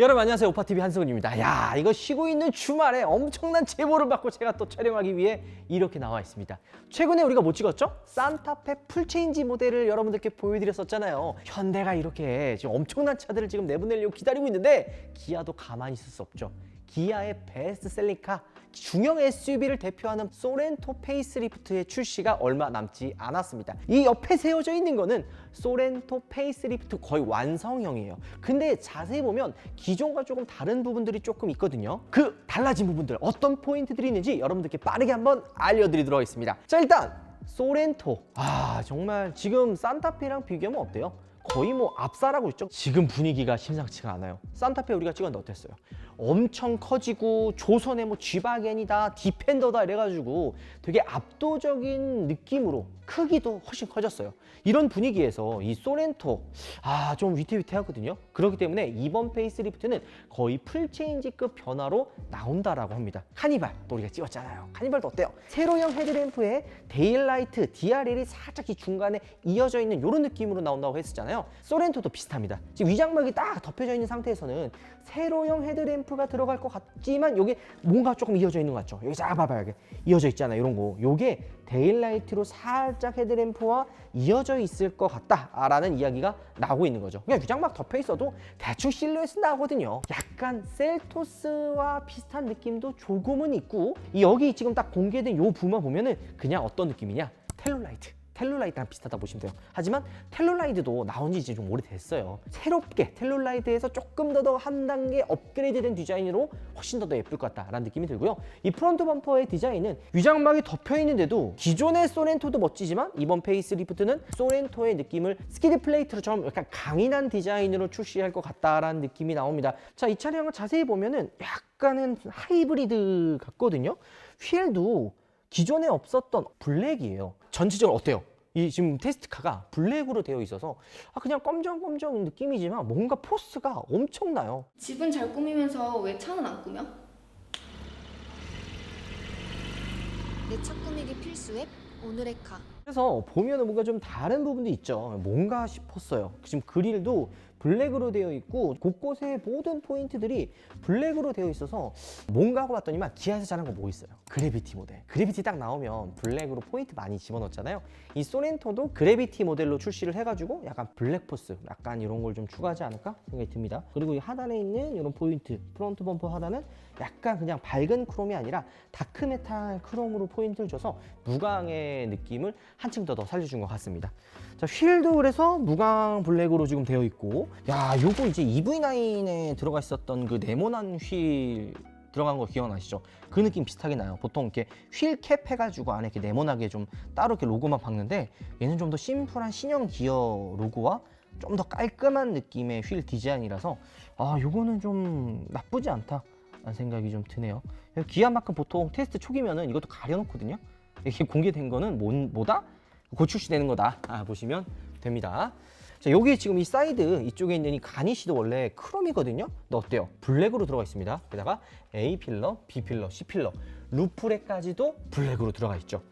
여러분 안녕하세요. 오파TV 한승훈입니다. 야 이거 쉬고 있는 주말에 엄청난 제보를 받고 제가 또 촬영하기 위해 이렇게 나와 있습니다. 최근에 우리가 뭐 찍었죠? 산타페 풀체인지 모델을 여러분들께 보여드렸었잖아요. 현대가 이렇게 지금 엄청난 차들을 지금 내보내려고 기다리고 있는데 기아도 가만히 있을 수 없죠 기아의 베스트셀링카 중형 SUV를 대표하는 소렌토 페이스리프트의 출시가 얼마 남지 않았습니다. 이 옆에 세워져 있는 거는 소렌토 페이스리프트 거의 완성형이에요. 근데 자세히 보면 기존과 조금 다른 부분들이 조금 있거든요. 그 달라진 부분들 어떤 포인트들이 있는지 여러분들께 빠르게 한번 알려드리도록 하겠습니다. 자 일단 소렌토 아 정말 지금 산타페랑 비교하면 어때요? 거의 뭐 압살하고 있죠. 지금 분위기가 심상치가 않아요. 산타페 우리가 찍었는데 어땠어요? 엄청 커지고 조선의 뭐 G바겐이다, 디펜더다 이래가지고 되게 압도적인 느낌으로 크기도 훨씬 커졌어요. 이런 분위기에서 이 소렌토 아 좀 위태위태하거든요. 그렇기 때문에 이번 페이스리프트는 거의 풀체인지급 변화로 나온다라고 합니다. 카니발 또 우리가 찍었잖아요. 카니발도 어때요? 세로형 헤드램프에 데일라이트, DRL이 살짝 이 중간에 이어져 있는 이런 느낌으로 나온다고 했었잖아요. 소렌토도 비슷합니다. 지금 위장막이 딱 덮여져 있는 상태에서는 세로형 헤드램프가 들어갈 것 같지만 여기 뭔가 조금 이어져 있는 것 같죠? 여기 쫙 봐봐요. 여기 이어져 있잖아요. 이런 거. 요게 데일라이트로 살짝 헤드램프와 이어져 있을 것 같다라는 이야기가 나오고 있는 거죠. 그냥 위장막 덮여 있어도 대충 실루엣은 나오거든요. 약간 셀토스와 비슷한 느낌도 조금은 있고 이 여기 지금 딱 공개된 요 부만 보면은 그냥 어떤 느낌이냐? 텔룰라이트. 텔룰라이트랑 비슷하다 보시면 돼요. 하지만 텔룰라이드도 나온 지 이제 좀 오래됐어요. 새롭게 텔룰라이드에서 조금 더 더 한 단계 업그레이드된 디자인으로 훨씬 더 더 예쁠 것 같다라는 느낌이 들고요. 이 프론트 범퍼의 디자인은 위장막이 덮여 있는데도 기존의 소렌토도 멋지지만 이번 페이스리프트는 소렌토의 느낌을 스키드 플레이트처럼 약간 강인한 디자인으로 출시할 것 같다라는 느낌이 나옵니다. 자, 이 차량을 자세히 보면은 약간은 하이브리드 같거든요. 휠도 기존에 없었던 블랙이에요. 전체적으로 어때요? 이 지금 테스트카가 블랙으로 되어 있어서 아 그냥 검정검정 느낌이지만 뭔가 포스가 엄청나요. 집은 잘 꾸미면서 왜 차는 안 꾸며? 내 차 꾸미기 필수 앱 오늘의 카 그래서 보면은 뭔가 좀 다른 부분도 있죠. 뭔가 싶었어요. 지금 그릴도 블랙으로 되어 있고 곳곳에 모든 포인트들이 블랙으로 되어 있어서 뭔가 하고 봤더니만 기아에서 잘한 거 뭐 있어요? 그래비티 모델. 그래비티 딱 나오면 블랙으로 포인트 많이 집어넣잖아요. 이 소렌토도 그래비티 모델로 출시를 해가지고 약간 블랙 포스, 약간 이런 걸 좀 추가하지 않을까 생각이 듭니다. 그리고 이 하단에 있는 이런 포인트, 프론트 범퍼 하단은 약간 그냥 밝은 크롬이 아니라 다크 메탈 크롬으로 포인트를 줘서 무광의 느낌을 한층 더 더 살려준 것 같습니다. 자, 휠도 그래서 무광 블랙으로 지금 되어 있고, 야, 요거 이제 EV9에 들어가 있었던 그 네모난 휠 들어간 거 기억나시죠? 그 느낌 비슷하게 나요. 보통 이렇게 휠캡 해가지고 안에 이렇게 네모나게 좀 따로 이렇게 로고만 박는데 얘는 좀 더 심플한 신형 기어 로고와 좀 더 깔끔한 느낌의 휠 디자인이라서 아, 요거는 좀 나쁘지 않다. 라는 생각이 좀 드네요. 기아만큼 보통 테스트 초기면은 이것도 가려놓거든요. 이게 공개된 거는 뭐, 뭐다? 곧 출시되는 거다. 아, 보시면 됩니다. 자, 여기 지금 이 사이드 이쪽에 있는 이 가니시도 원래 크롬이거든요. 근데 어때요? 블랙으로 들어가 있습니다. 게다가 A 필러, B 필러, C 필러, 루프레까지도 블랙으로 들어가 있죠.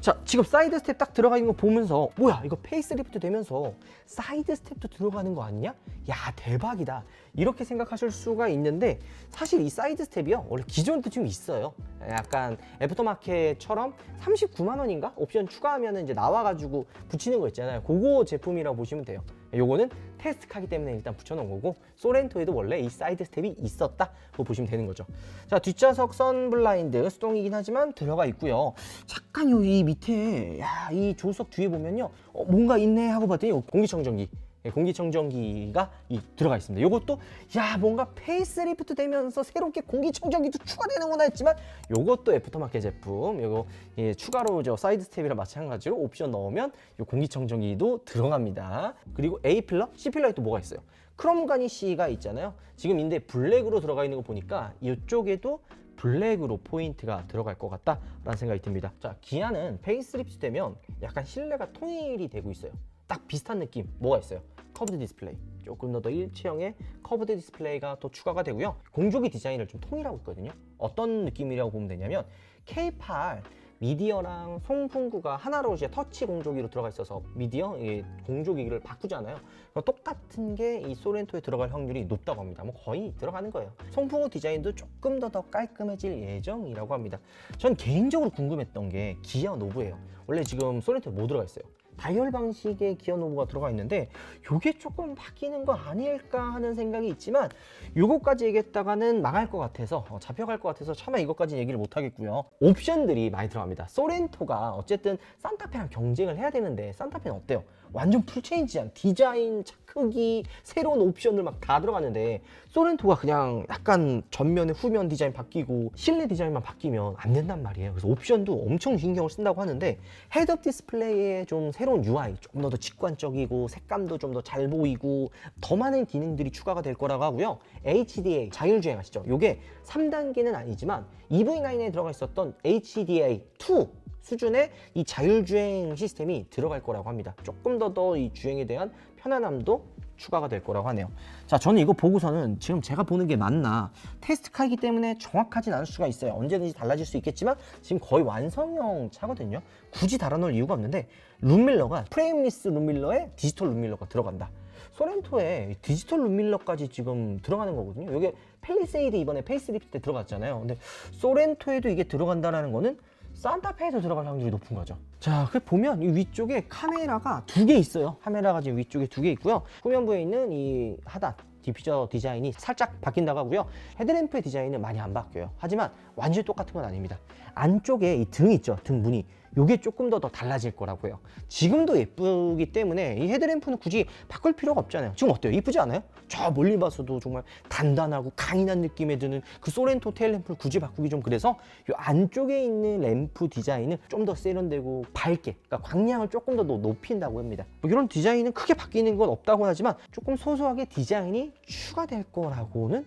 자, 지금 사이드 스텝 딱 들어가 있는 거 보면서 뭐야 이거 페이스리프트 되면서 사이드 스텝도 들어가는 거 아니냐? 야 대박이다. 이렇게 생각하실 수가 있는데 사실 이 사이드 스텝이요 원래 기존에도 지금 있어요. 약간 애프터마켓처럼 39만 원인가 옵션 추가하면 이제 나와 가지고 붙이는 거 있잖아요. 그거 제품이라고 보시면 돼요. 요거는 테스트카기 때문에 일단 붙여놓은 거고 소렌토에도 원래 이 사이드 스텝이 있었다. 고 보시면 되는 거죠. 자 뒷좌석 선 블라인드 수동이긴 하지만 들어가 있고요. 잠깐 여기 밑에 야, 이 조수석 뒤에 보면요. 어, 뭔가 있네 하고 봤더니 공기청정기. 예, 공기청정기가 이 들어가 있습니다. 이것도 야 뭔가 페이스리프트 되면서 새롭게 공기청정기도 추가되는구나 했지만 이것도 애프터마켓 제품 이거 예, 추가로 저 사이드 스텝이랑 마찬가지로 옵션 넣으면 이 공기청정기도 들어갑니다. 그리고 A 필러, C 필러에 또 뭐가 있어요? 크롬 가니쉬가 있잖아요. 지금 인데 블랙으로 들어가 있는 거 보니까 이쪽에도 블랙으로 포인트가 들어갈 것 같다라는 생각이 듭니다. 자, 기아는 페이스리프트 되면 약간 실내가 통일이 되고 있어요. 딱 비슷한 느낌 뭐가 있어요? 커브드 디스플레이 조금 더 더 일체형의 커브드 디스플레이가 또 추가가 되고요 공조기 디자인을 좀 통일하고 있거든요 어떤 느낌이라고 보면 되냐면 K8 미디어랑 송풍구가 하나로 이제 터치 공조기로 들어가 있어서 미디어 이 공조기를 바꾸잖아요. 똑같은 게 이 소렌토에 들어갈 확률이 높다고 합니다. 뭐 거의 들어가는 거예요. 송풍구 디자인도 조금 더 더 깔끔해질 예정이라고 합니다. 전 개인적으로 궁금했던 게 기어 노브예요. 원래 지금 소렌토에 뭐 들어가 있어요? 다이얼 방식의 기어 노브가 들어가 있는데 이게 조금 바뀌는 거 아닐까 하는 생각이 있지만 요거까지 얘기했다가는 망할 것 같아서 어, 잡혀갈 것 같아서 차마 이것까지 얘기를 못 하겠고요 옵션들이 많이 들어갑니다 소렌토가 어쨌든 산타페랑 경쟁을 해야 되는데 산타페는 어때요? 완전 풀체인지한 디자인, 차 크기, 새로운 옵션들 막 다 들어가는데 소렌토가 그냥 약간 전면에 후면 디자인 바뀌고 실내 디자인만 바뀌면 안 된단 말이에요. 그래서 옵션도 엄청 신경을 쓴다고 하는데 헤드업 디스플레이에 좀 새로운 UI, 조금 더 직관적이고 색감도 좀 더 잘 보이고 더 많은 기능들이 추가가 될 거라고 하고요. HDA 자율주행 아시죠? 요게 3단계는 아니지만 EV9에 들어가 있었던 HDA2 수준의 이 자율주행 시스템이 들어갈 거라고 합니다. 조금 더 더 이 주행에 대한 편안함도 추가가 될 거라고 하네요. 자, 저는 이거 보고서는 지금 제가 보는 게 맞나 테스트카이기 때문에 정확하진 않을 수가 있어요. 언제든지 달라질 수 있겠지만 지금 거의 완성형 차거든요. 굳이 달아놓을 이유가 없는데 룸밀러가 프레임리스 룸밀러에 디지털 룸밀러가 들어간다. 소렌토에 디지털 룸밀러까지 지금 들어가는 거거든요. 이게 펠리세이드 이번에 페이스리프트 때 들어갔잖아요. 근데 소렌토에도 이게 들어간다라는 거는 산타페에서 들어갈 확률이 높은 거죠. 자, 그 보면 이 위쪽에 카메라가 두 개 있어요. 카메라가 지금 위쪽에 두 개 있고요. 후면부에 있는 이 하단 디퓨저 디자인이 살짝 바뀐다고 하고요. 헤드램프의 디자인은 많이 안 바뀌어요. 하지만 완전히 똑같은 건 아닙니다. 안쪽에 이 등 있죠. 등 무늬. 요게 조금 더 더 달라질 거라고요. 지금도 예쁘기 때문에 이 헤드램프는 굳이 바꿀 필요가 없잖아요. 지금 어때요? 이쁘지 않아요? 저 멀리 봐서도 정말 단단하고 강인한 느낌에 드는 그 소렌토 테일 램프를 굳이 바꾸기 좀 그래서 요 안쪽에 있는 램프 디자인을 좀 더 세련되고 밝게, 그러니까 광량을 조금 더 높인다고 합니다. 뭐 이런 디자인은 크게 바뀌는 건 없다고 하지만 조금 소소하게 디자인이 추가될 거라고는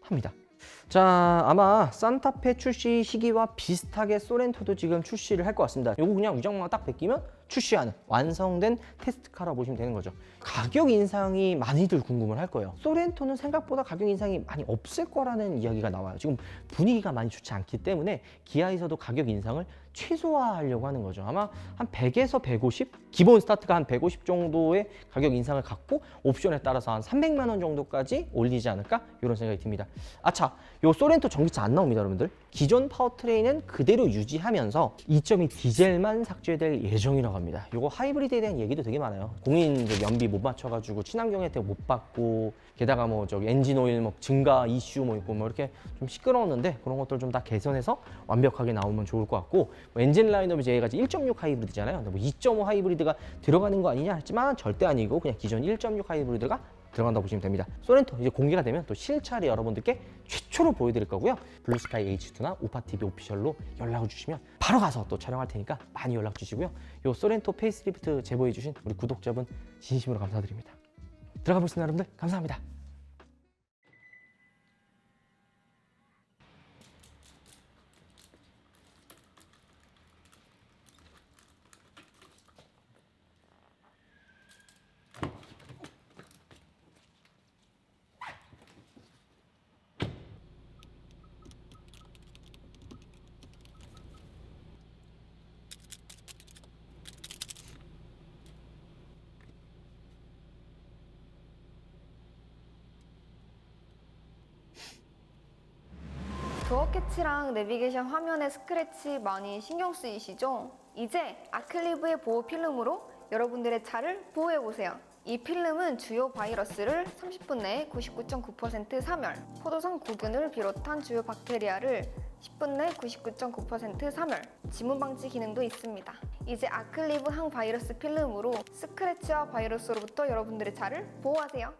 합니다. 자 아마 산타페 출시 시기와 비슷하게 소렌토도 지금 출시를 할 것 같습니다. 요거 그냥 위장만 딱 베끼면 출시하는 완성된 테스트카라고 보시면 되는 거죠. 가격 인상이 많이들 궁금을 할 거예요. 소렌토는 생각보다 가격 인상이 많이 없을 거라는 이야기가 나와요. 지금 분위기가 많이 좋지 않기 때문에 기아에서도 가격 인상을 최소화하려고 하는 거죠. 아마 한 100에서 150 기본 스타트가 한 150 정도의 가격 인상을 갖고 옵션에 따라서 한 300만 원 정도까지 올리지 않을까? 이런 생각이 듭니다. 아차 요 소렌토 전기차 안 나옵니다 여러분들. 기존 파워트레인은 그대로 유지하면서 2.2 디젤만 삭제될 예정이라고 합니다. 요거 하이브리드에 대한 얘기도 되게 많아요. 공인 연비 못 맞춰가지고 친환경 혜택 못 받고 게다가 뭐 저기 엔진 오일 뭐 증가 이슈 뭐 있고 뭐 이렇게 좀 시끄러웠는데 그런 것들 좀 다 개선해서 완벽하게 나오면 좋을 것 같고 뭐 엔진 라인업이 얘가 1.6 하이브리드잖아요 근데 뭐2.5 하이브리드가 들어가는 거 아니냐 했지만 절대 아니고 그냥 기존 1.6 하이브리드가 들어간다고 보시면 됩니다. 소렌토 이제 공개가 되면 또 실차를 여러분들께 최초로 보여드릴 거고요. 블루스카이 H2나 오파TV 오피셜로 연락을 주시면 바로 가서 또 촬영할 테니까 많이 연락 주시고요. 요 소렌토 페이스리프트 제보해 주신 우리 구독자분 진심으로 감사드립니다. 들어가 보겠습니다 여러분들 감사합니다. 캐치랑 내비게이션 화면의 스크래치 많이 신경 쓰이시죠? 이제 아클리브의 보호 필름으로 여러분들의 차를 보호해 보세요. 이 필름은 주요 바이러스를 30분 내에 99.9% 사멸, 포도성 구균을 비롯한 주요 박테리아를 10분 내 99.9% 사멸, 지문 방지 기능도 있습니다. 이제 아클리브 항 바이러스 필름으로 스크래치와 바이러스로부터 여러분들의 차를 보호하세요.